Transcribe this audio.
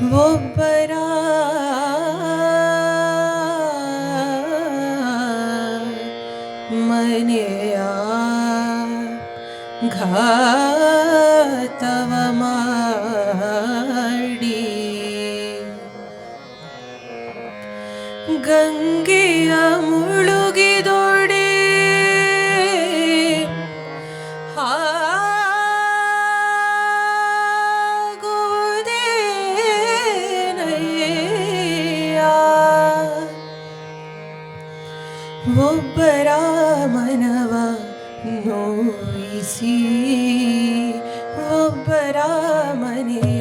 മുബരാ മനയാ ഘാതവമാടി. ഗംഗയ ಒಬ್ಬರ ಮನವ ನೋಯಿಸಿ ಒಬ್ಬರ ಮನೆಯ